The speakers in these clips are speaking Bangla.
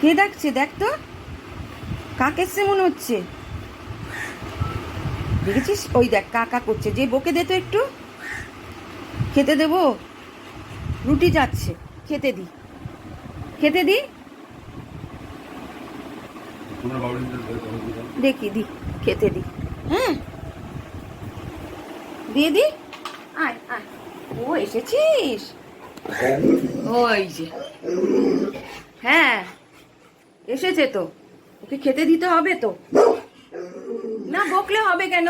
কে? ডাকছে? দেখ তো। কাকে সে মনে হচ্ছে? দেখেছিস? ওই দেখ কাকা করছে। যে বকে দে তো একটু। খেতে দেবো? রুটি যাচ্ছে। খেতে দি। খেতে দি। দেখি দি। খেতে দি। হ্যাঁ দিয়ে দি? আয় আয়। ও এসেছিস? ওই যে। হ্যাঁ এসেছে তো। ওকে খেতে দিতে হবে তো। না, বকলে হবে কেন?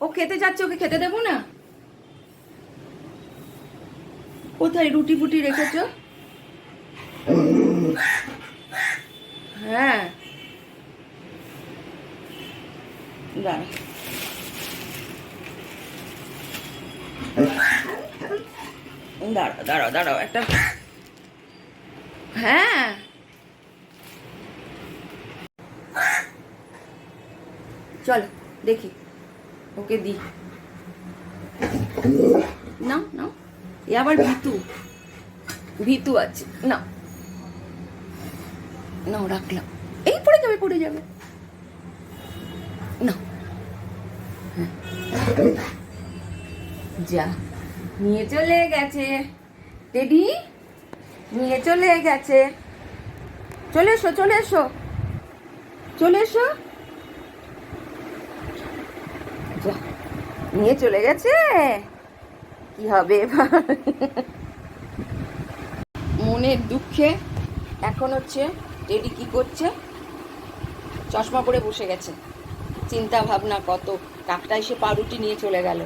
ও খেতে যাচ্ছে, ওকে খেতে দেবো না? কোথায় রুটি ফুটি রেখেছ? হ্যাঁ। দাঁড়া। দাঁড়াও দাঁড়াও দাঁড়াও, একটা হ্যাঁ। চলো, দেখি, ওকে দি। নাও নাও। এ আবার ভিতু। ভিতু আছে। না নাও, রাখলাম। এই পড়ে যাবে পড়ে যাবে। না যা। নিয়ে চলে গেছে। টেডি, নিয়ে চলে গেছে। চলে এসো চলে এসো। চলে এসো। নিয়ে চলে গেছে। কি হবে মনের দুঃখে এখন হচ্ছে টেডি কি করছে? চশমা পরে বসে গেছে। চিন্তা ভাবনা কত। কাকটা এসে পাউরুটি নিয়ে চলে গেল।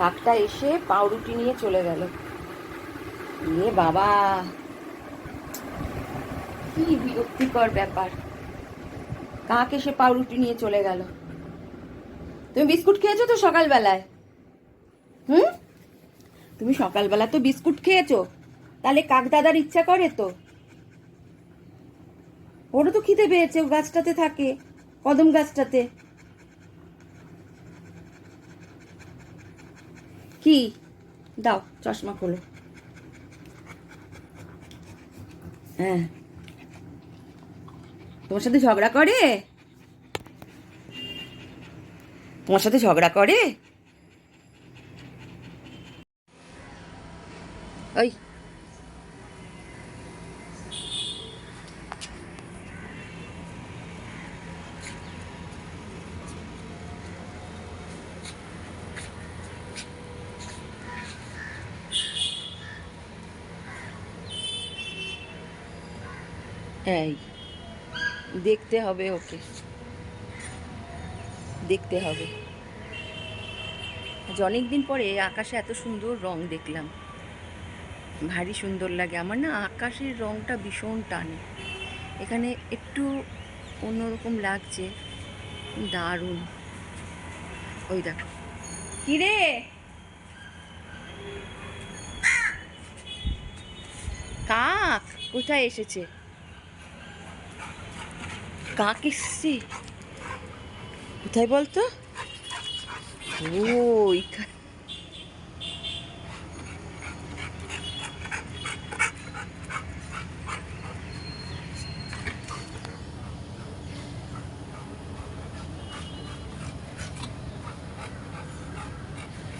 কাকটা এসে পাউরুটি নিয়ে চলে গেল। এ বাবা, কি বিরক্তিকর ব্যাপার। কাক এসে পাউরুটি নিয়ে চলে গেল। তুমি বিস্কুট খেয়েছো তো সকালবেলায়? হুম? তুমি সকালবেলা তো বিস্কুট খেয়েছো। তাহলে কাক দাদার ইচ্ছা করে তো। ওরও তো খিদে পেয়েছে গাছটাতে থাকে, কদম গাছটাতে। কি দাও চশমা খোলো। হ্যাঁ। তোমার সাথে ঝগড়া করে? তোমার সাথে ঝগড়া করে? ওই এই, দেখতে হবে ওকে। দেখতে হবে। আজ অনেক দিন পরে আকাশে এত সুন্দর রং দেখলাম। ভারী সুন্দর লাগে। আমার না আকাশের রংটা ভীষণ টানে। এখানে একটু অন্যরকম লাগছে। দারুণ। ওই দেখো। কিরে? কাক? কোথায় এসেছে? কাক কোথায় বলতো? ও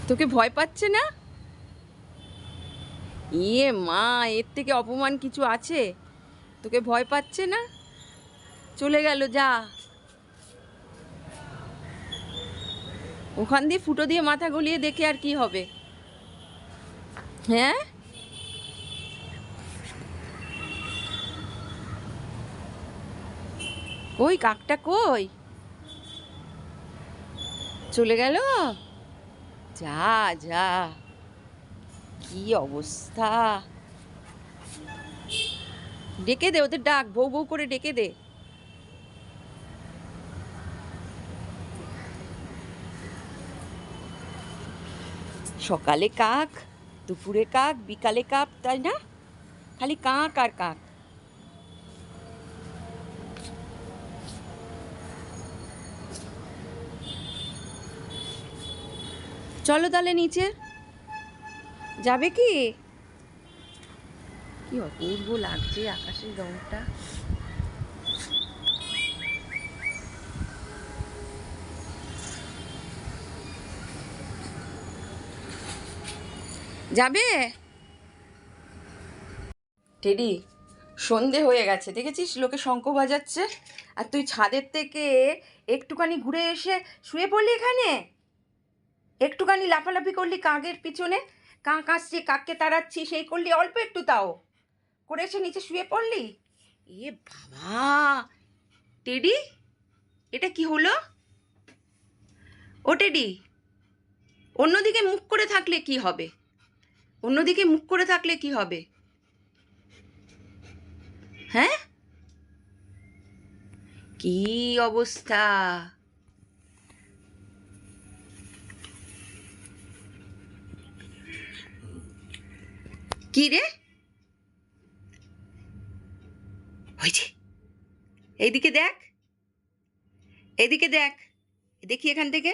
তোকে ভয় পাচ্ছে না? ইয়ে মা, এর থেকে অপমান কিছু আছে? তোকে ভয় পাচ্ছে না? চলে গেল, যা। ওখান দিয়ে ফুটো দিয়ে মাথা গলিয়ে দেখে আর কি হবে। হ্যাঁ? কই, কাকটা কই? চলে গেল? যা যা। কি অবস্থা? ডেকে দে, ওদের ডাক, বউ বউ করে ডেকে দে। সকালে কাক, দুপুরে কাক, বিকালে কাক, তাই না? খালি কাক আর কাক। চলো তাহলে নিচে। যাবে কি? কি অপূর্ব লাগছে আকাশের রংটা। যাবে? টেডি, সন্ধে হয়ে গেছে, দেখেছিস? লোকে শঙ্খ বাজাচ্ছে। আর তুই ছাদের থেকে একটুখানি ঘুরে এসে শুয়ে পড়লি এখানে? একটুখানি লাফালাফি করলি কাকের পিছনে? কাক আসছে, কাককে তাড়াচ্ছি, সেই করলি অল্প একটু তাও। করে এসে নিচে শুয়ে পড়লি? এ বাবা! টেডি, এটা কি হলো? ও টেডি, অন্যদিকে মুখ করে থাকলে কি হবে? অন্যদিকে মুখ করে থাকলে কি হবে? হ্যাঁ? কি অবস্থা? কি রে? হয়েছে এইদিকে দেখ। এইদিকে দেখ। দেখি এখান থেকে।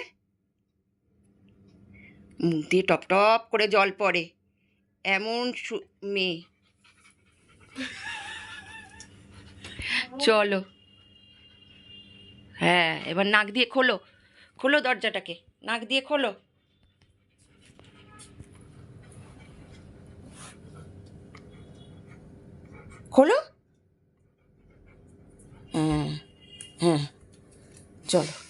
মুখ দিয়ে টপ টপ করে জল পড়ে। এমন মেয়ে। চলো। হ্যাঁ এবার নাক দিয়ে খোলো। খোলো দরজাটাকে। নাক দিয়ে খোলো। খোলো? হ্যাঁ হ্যাঁ চলো।